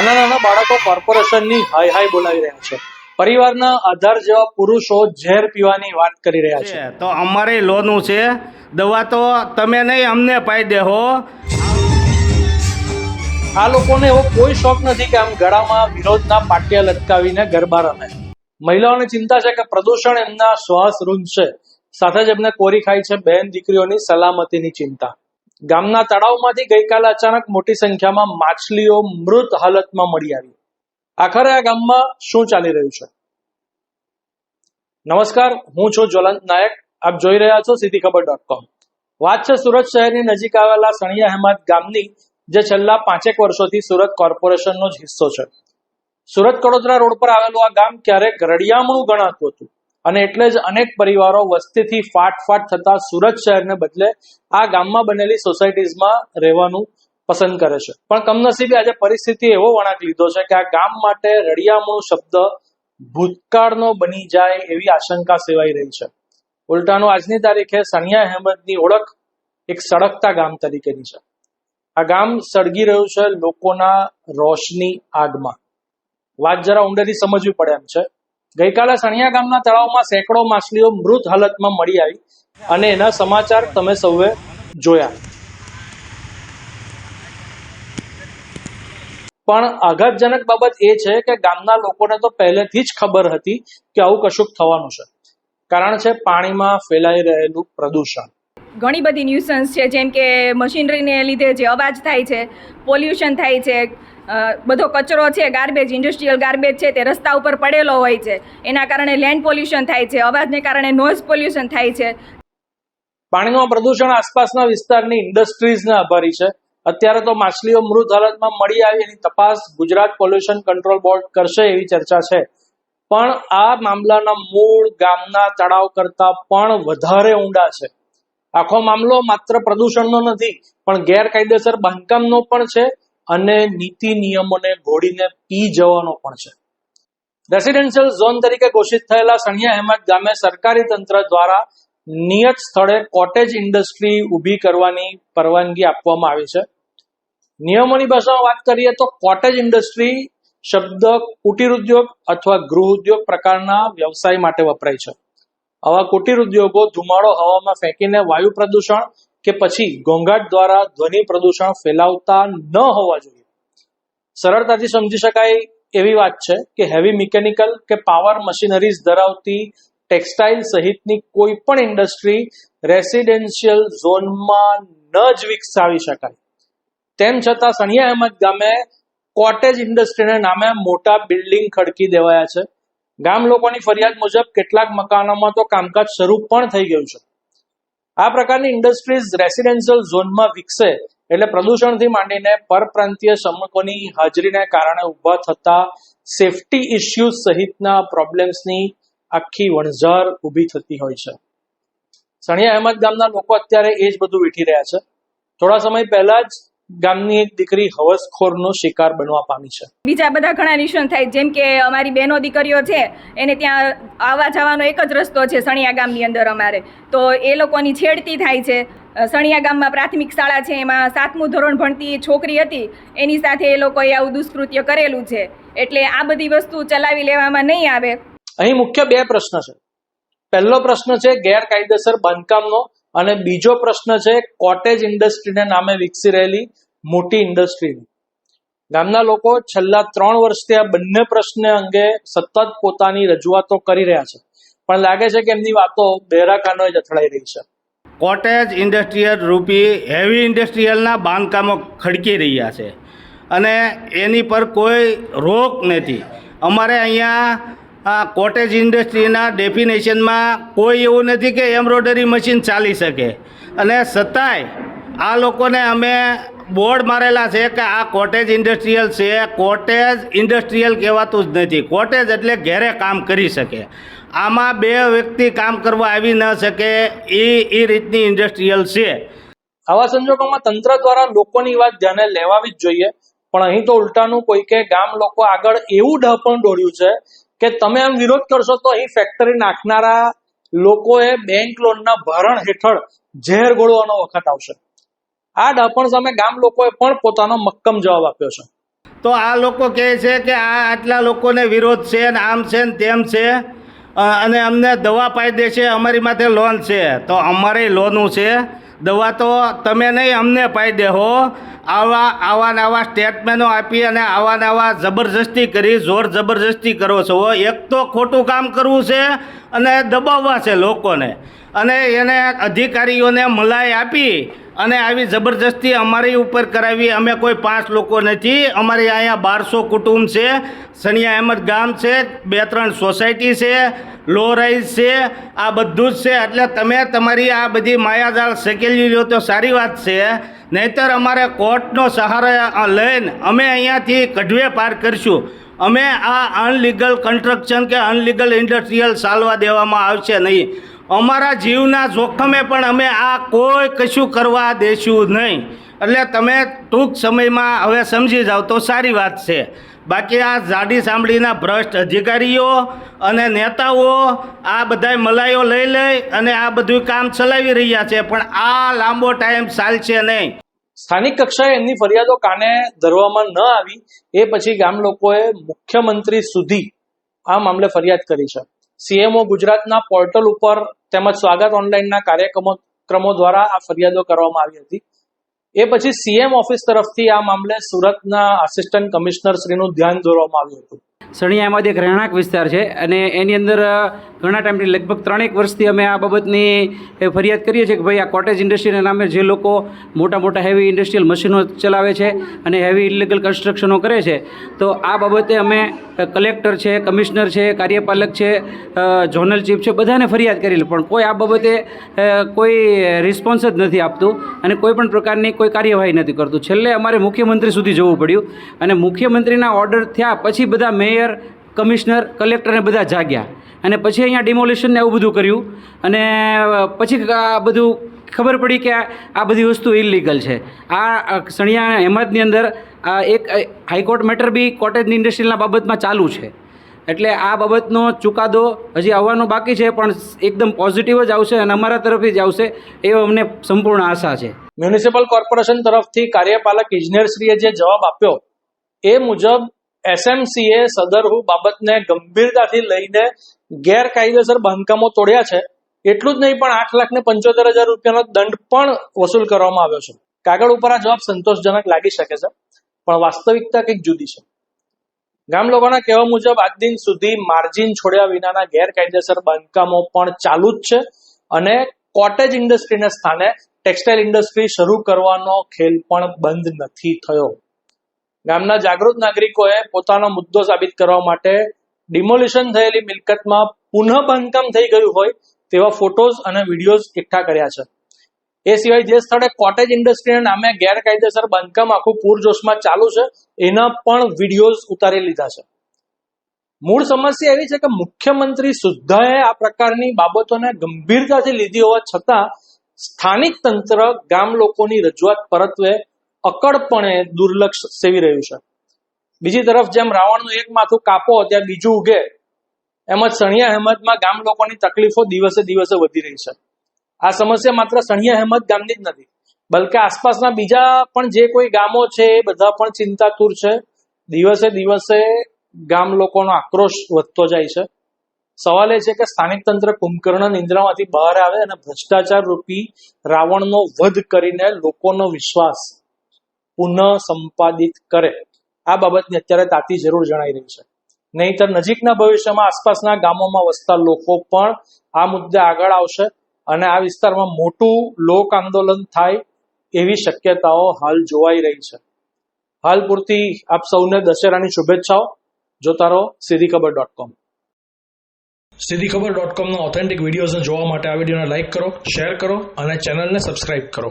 નાના નાના બાળકો કોર્પોરેશનની હાય હાય બોલાવી રહ્યા છે. પરિવારના આધાર જેવા પુરુષો ઝેર પીવાની વાત કરી રહ્યા છે. છે તો અમારે લોનું છે. દવા તો તમે નહીં અમને પાઈ દેહો આ લોકોને એવો કોઈ શોખ નથી કે આમ ગળામાં વિરોધના પાટિયા લટકાવીને ગરબા રમે. મહિલાઓને ચિંતા છે કે પ્રદૂષણ એમના શ્વાસ રૂંધશે. સાથે જ એમને કોરી ખાય છે બહેન દીકરીઓની સલામતીની ચિંતા. ગામના તળાવમાંથી ગઈકાલે અચાનક મોટી સંખ્યામાં માછલીઓ મૃત હાલતમાં મળી આવી. આખરે આ ગામમાં શું ચાલી રહ્યું છે? નમસ્કાર, હું છું જ્વલંત નાયક. આપ જોઈ રહ્યા છો સીધી ખબર ડોટ કોમ વાત છે સુરત શહેરની નજીક આવેલા સણિયા અહેમદ ગામની, જે છેલ્લા પાંચેક વર્ષોથી સુરત કોર્પોરેશનનો જ હિસ્સો છે. સુરત કડોદરા રોડ પર આવેલું આ ગામ ક્યારેક રડિયામણું ગણાતું હતું. અને એટલે જ અનેક પરિવારો વસ્તીથી ફાટફાટ ફાટ થતા સુરત શહેરને બદલે આ ગામમાં બનેલી સોસાયટીઝમાં રહેવાનું પસંદ કરે છે. પણ કમનસીબે આજે પરિસ્થિતિ એવો વળાંક લીધો છે કે આ ગામ માટે રળિયામણું શબ્દ ભૂતકાળનો બની જાય એવી આશંકા સેવાઈ રહી છે. ઉલટાનું આજની તારીખે સનિયા અહેમદની ઓળખ એક સળગતા ગામ તરીકેની છે. આ ગામ સળગી રહ્યું છે લોકોના રોશની આગમાં. વાત જરા ઊંડેથી સમજવી પડે એમ છે. ગઈકાલે સણિયા ગામના તળાવમાં સેંકડો માછલીઓ મૃત હાલતમાં મળી આવી અને એના સમાચાર તમે સૌએ જોયા. પણ આઘાતજનક બાબત એ છે કે ગામના લોકોને તો પહેલેથી જ ખબર હતી કે આવું કશુંક થવાનું છે. કારણ છે પાણીમાં ફેલાઈ રહેલું પ્રદૂષણ. ઘણી બધી ન્યુસન્સ છે, જેમ કે મશીનરીને લીધે જે અવાજ થાય છે પોલ્યુશન થાય છે બધો કચરો છે ગાર્બેજ ઇન્ડસ્ટ્રીયલ ગાર્બેજ છે, તે રસ્તા ઉપર પડેલો હોય છે. એના કારણે લેન્ડ પોલ્યુશન થાય છે, અવાજને કારણે નોઇઝ પોલ્યુશન થાય છે. પાણીનું પ્રદૂષણ આસપાસના વિસ્તારની ઇન્ડસ્ટ્રીઝને આભારી છે. અત્યારે તો માછલીઓ મૃત હાલતમાં મળી આવી એની તપાસ ગુજરાત પોલ્યુશન કંટ્રોલ બોર્ડ કરશે એવી ચર્ચા છે. પણ આ મામલાના મૂળ ગામના તળાવ કરતા પણ વધારે ઊંડા છે. આખો મામલો માત્ર પ્રદૂષણનો નથી, પણ ગેરકાયદેસર બાંધકામનો પણ છે અને નીતિ નિયમોને ઘોડીને પી જવાનો પણ છે. રેસિડેન્શિયલ ઝોન તરીકે ઘોષિત થયેલા સણિયા હેમત ગામે સરકારી તંત્ર દ્વારા નિયત સ્થળે કોટેજ ઇન્ડસ્ટ્રી ઊભી કરવાની પરવાનગી આપવામાં આવી છે. નિયમોની ભાષામાં વાત કરીએ તો કોટેજ ઇન્ડસ્ટ્રી શબ્દ કુટીર ઉદ્યોગ અથવા ગૃહ ઉદ્યોગ પ્રકારના વ્યવસાય માટે વપરાય છે. આવા કુટીર ઉદ્યોગો ધુમાડો હવામાં ફેંકીને વાયુ પ્રદૂષણ કે પછી ઘોંઘાટ દ્વારા ધ્વનિ પ્રદૂષણ ફેલાવતા ન હોવા જોઈએ. સરળતાથી સમજી શકાય એવી વાત છે કે હેવી મિકેનિકલ કે પાવર મશીનરીઝ ધરાવતી ટેક્સટાઇલ સહિતની કોઈ પણ ઇન્ડસ્ટ્રી રેસિડેન્શિયલ ઝોનમાં ન જ વિકસાવી શકાય. તેમ છતાં સનિયા અહેમદ ગામે કોટેજ ઇન્ડસ્ટ્રીને નામે મોટા બિલ્ડિંગ ખડકી દેવાયા છે. ગામ લોકોની ફરિયાદ મુજબ કેટલાક મકાનોમાં તો કામકાજ શરૂ પણ થઈ ગયું છે. આ પ્રકારની ઇન્ડસ્ટ્રીઝ રેસિડેન્શિયલ ઝોનમાં વિકસે એટલે પ્રદૂષણથી માંડીને પરપ્રાંતીય શ્રમિકોની હાજરીને કારણે ઊભા થતા સેફટી ઇસ્યુઝ સહિતના પ્રોબ્લેમ્સની આખી વણઝાર ઊભી થતી હોય છે. સણિયા અહેમદ ગામના લોકો અત્યારે એ જ બધું વીઠી રહ્યા છે. થોડા સમય પહેલા જ ગામની એક દીકરી હવસખોરનો શિકાર બનવા પામી છે. બીજા બધા ઘણા નિશાન થાય જેમ કે અમારી બહેનો દીકરીઓ છે એને ત્યાં આવવા જવાનો એક જ રસ્તો છે સણિયા ગામની અંદર અમારે. તો એ લોકોની છેડતી થાય છે. સણિયા ગામમાં પ્રાથમિક શાળા છે એમાં સાતમું ધોરણ ભણતી છોકરી હતી એની સાથે એ લોકોએ આવું દુષ્કૃત્ય કરેલું છે. એટલે આ બધી વસ્તુ ચલાવી લેવામાં નહીં આવે. અહીં મુખ્ય બે પ્રશ્ન છે. પહેલો પ્રશ્ન છે ગેરકાયદેસર બાંધકામનો અને બીજો પ્રશ્ન છે કોટેજ ઇન્ડસ્ટ્રીને નામે વિકસી રહેલી મોટી ઇન્ડસ્ટ્રીની ગામના લોકો છેલ્લા ત્રણ વર્ષથી આ બંને પ્રશ્ન અંગે સતત પોતાની રજૂઆતો કરી રહ્યા છે. પણ લાગે છે કે એમની વાતો બેરાકાનો જ અથડાઈ રહી છે. કોટેજ ઇન્ડસ્ટ્રીયલ રૂપી હેવી ઇન્ડસ્ટ્રીયલના બાંધકામો ખડકી રહ્યા છે. અને એની પર કોઈ રોક નથી. અમારે અહીંયા આ કોટેજ ઇન્ડસ્ટ્રીના ડેફિનેશનમાં કોઈ એવું નથી કે એમ્બ્રોઇડરી મશીન ચાલી શકે. અને છતાંય આ લોકોને અમે બોર્ડ મારેલા છે કે આ કોટેજ ઇન્ડસ્ટ્રીયલ છે. કોટેજ ઇન્ડસ્ટ્રીયલ કહેવાતું જ નથી. કોટેજ એટલે ઘેરે કામ કરી શકે. આમાં બે વ્યક્તિ કામ કરવા આવી ન શકે એ એ રીતની ઇન્ડસ્ટ્રીયલ છે. આવા સંજોગોમાં તંત્ર દ્વારા લોકોની વાત ધ્યાને લેવાવી જ જોઈએ. પણ અહીં તો ઉલટાનું કોઈ કે ગામ લોકો આગળ એવું ડહપણ દોડ્યું છે કે તમે આમ વિરોધ કરશો તો અહીં ફેક્ટરી નાખનારા લોકોએ બેંક લોનના ભરણ હેઠળ ઝેર ગોળવાનો વખત આવશે. આ ડપણ સામે ગામ લોકોએ પણ પોતાનો મક્કમ જવાબ આપ્યો છે. તો આ લોકો કહે છે કે આ આટલા લોકોને વિરોધ છે ને આમ છે ને તેમ છે અને અમને દવા પાઈ દે છે, અમારી માથે લોન છે. તો અમારે લોનું છે. દવા તો તમે નહીં, અમને પાઈ દેહો આવા આવા નવા સ્ટેટમેન્ટો આપી અને આવા નવા જબરજસ્તી કરી, જોર જબરજસ્તી કરો છો. એક તો ખોટું કામ કરવું છે અને દબાવવા છે લોકોને. અને એને અધિકારીઓને મલાઈ આપી અને આવી જબરજસ્તી અમારી ઉપર કરાવી. અમે કોઈ પાંચ લોકો નથી. અમારી અહીંયા બારસો કુટુંબ છે. સણિયા અહેમદ ગામ છે. બે ત્રણ સોસાયટી છે. લો રાઈઝ છે. આ બધું જ છે. એટલે તમે તમારી આ બધી માયાજાળ શેકેલી લો તો સારી વાત છે. નહીંતર અમારે કોર્ટનો સહારો લઈને અમે અહીંયાથી કઢવે પાર કરીશું. અમે આ અનલીગલ કન્સ્ટ્રક્શન કે અનલીગલ ઇન્ડસ્ટ્રીયલ ચાલવા દેવામાં આવશે નહીં. અમારા જીવના જોખમે પણ અમે આ કોઈ કશું કરવા દેશું નહીં. એટલે તમે ટૂંક સમયમાં હવે સમજી જાઓ તો સારી વાત છે. બાકી આ જાડી સાંભળીના ભ્રષ્ટ અધિકારીઓ અને નેતાઓ આ બધાય મલાઈઓ લઈ લઈ અને આ બધું કામ ચલાવી રહ્યા છે, પણ આ લાંબો ટાઈમ ચાલશે નહીં. સ્થાનિક કક્ષાએ એમની ફરિયાદો કાને ધરવામાં ન આવી એ પછી ગામ લોકોએ મુખ્યમંત્રી સુધી આ મામલે ફરિયાદ કરી છે. સીએમઓ ગુજરાતના પોર્ટલ ઉપર તેમજ સ્વાગત ઓનલાઈનના કાર્યક્રમો ક્રમો દ્વારા આ ફરિયાદો કરવામાં આવી હતી. એ પછી સીએમ ઓફિસ તરફથી આ મામલે સુરતના આસિસ્ટન્ટ કમિશનર શ્રીનું ધ્યાન દોરવામાં આવ્યું હતું. સણિયા એમાં એક રહેણાંક વિસ્તાર છે અને એની અંદર ઘણા ટાઈમથી લગભગ ત્રણેક વર્ષથી અમે આ બાબતની ફરિયાદ કરીએ છીએ કે ભાઈ આ કોટેજ ઇન્ડસ્ટ્રીના નામે જે લોકો મોટા મોટા હેવી ઇન્ડસ્ટ્રીયલ મશીનો ચલાવે છે અને હેવી ઇલીગલ કન્સ્ટ્રક્શનો કરે છે, તો આ બાબતે અમે કલેક્ટર છે કમિશનર છે, કાર્યપાલક છે ઝોનલ ચીફ છે, બધાને ફરિયાદ કરેલી. પણ કોઈ આ બાબતે કોઈ રિસ્પોન્સ જ નથી આપતું અને કોઈ પણ પ્રકારની કોઈ કાર્યવાહી નથી કરતું. છેલ્લે અમારે મુખ્યમંત્રી સુધી જવું પડ્યું અને મુખ્યમંત્રીના ઓર્ડર થયા પછી બધા મેયર, કમિશનર કલેક્ટરને બધા જાગ્યા. અને પછી અહીંયા ડિમોલિશન ને એવું બધું કર્યું. અને પછી આ બધું ખબર પડી કે આ બધી વસ્તુ ઇલીગલ છે. આ સણિયા હેમદની અંદર, આ એક હાઈકોર્ટ મેટર બી કોટેજ ઇન્ડસ્ટ્રીના બાબતમાં ચાલુ છે. એટલે આ બાબતનો ચુકાદો હજી આવવાનો બાકી છે, પણ એકદમ પોઝિટિવ જ આવશે અને અમારા તરફથી જ આવશે એવો અમને સંપૂર્ણ આશા છે. મ્યુનિસિપલ કોર્પોરેશન તરફથી કાર્યપાલક ઇજનેરશ્રીએ જે જવાબ આપ્યો, એ મુજબ એસએમસીએ સદરહુ બાબતને ગંભીરતાથી લઈને ગેરકાયદેસર બાંધકામો તોડ્યા છે, એટલું જ નહીં, પણ આઠ લાખ ને પંચોતેર હજાર રૂપિયાનો દંડ પણ વસૂલ કરવામાં આવ્યો છે. કાગળ ઉપર આ જવાબ સંતોષજનક લાગી શકે છે, પણ વાસ્તવિકતા કંઈક જુદી છે. ગામ લોકોના કહેવા મુજબ, આજ દિન સુધી માર્જિન છોડ્યા વિનાના ગેરકાયદેસર બાંધકામો પણ ચાલુ જ છે અને કોટેજ ઇન્ડસ્ટ્રીના સ્થાને ટેક્સટાઇલ ઇન્ડસ્ટ્રી શરૂ કરવાનો ખેલ પણ બંધ નથી થયો. ગામના જાગૃત નાગરિકોએ પોતાનો મુદ્દો સાબિત કરવા માટે ડિમોલિશન થયેલી મિલકતમાં પુનઃ બાંધકામ થઈ ગયું હોય તેવા ફોટોઝ અને વિડીયોઝ એકઠા કર્યા છે. એ સિવાય જે સ્થળે કોટેજ ઇન્ડસ્ટ્રીના નામે ગેરકાયદેસર બાંધકામ આખું પૂરજોશમાં ચાલુ છે, એના પણ વિડીયોઝ ઉતારી લીધા છે. મૂળ સમસ્યા એવી છે કે મુખ્યમંત્રી સુદ્ધાએ આ પ્રકારની બાબતોને ગંભીરતાથી લીધી હોવા છતાં સ્થાનિક તંત્ર ગામ લોકોની રજૂઆત પરત્વે અકળપણે દુર્લક્ષ સેવી રહ્યું છે. બીજી તરફ જેમ રાવણનું એક માથું કાપો ત્યાં બીજું ઉગે, એમ જ સણિયા અહેમદમાં ગામ લોકોની તકલીફો દિવસે દિવસે વધી રહી છે. આ સમસ્યા માત્ર સણિયા અહેમદ ગામની જ નથી, બલકે આસપાસના બીજા પણ જે કોઈ ગામો છે એ બધા પણ ચિંતાતુર છે. દિવસે દિવસે ગામ લોકોનો આક્રોશ વધતો જાય છે. સવાલ એ છે કે સ્થાનિક તંત્ર કુંભકર્ણ નિંદ્રામાંથી બહાર આવે અને ભ્રષ્ટાચાર રૂપી રાવણનો વધ કરીને લોકોનો વિશ્વાસ પુનઃ સંપાદિત કરે. આ બાબતની અત્યારે તાતી જરૂર જણાઈ રહી છે. નહીતર નજીકના ભવિષ્યમાં આસપાસના ગામોમાં વસતા લોકો પણ આ મુદ્દે આગળ આવશે અને આ વિસ્તારમાં મોટું લોક આંદોલન થાય એવી શક્યતાઓ હાલ જોવાઈ રહી છે. હાલ પૂરતી આપ સૌને દશેરાની શુભેચ્છાઓ. જોતા રહો સીધી ખબર ડોટ કોમ સીધી ખબર ડોટ કોમના ઓથેન્ટિક વિડીયોઝને જોવા માટે આ વિડીયોને લાઇક કરો શેર કરો અને ચેનલને સબસ્ક્રાઇબ કરો.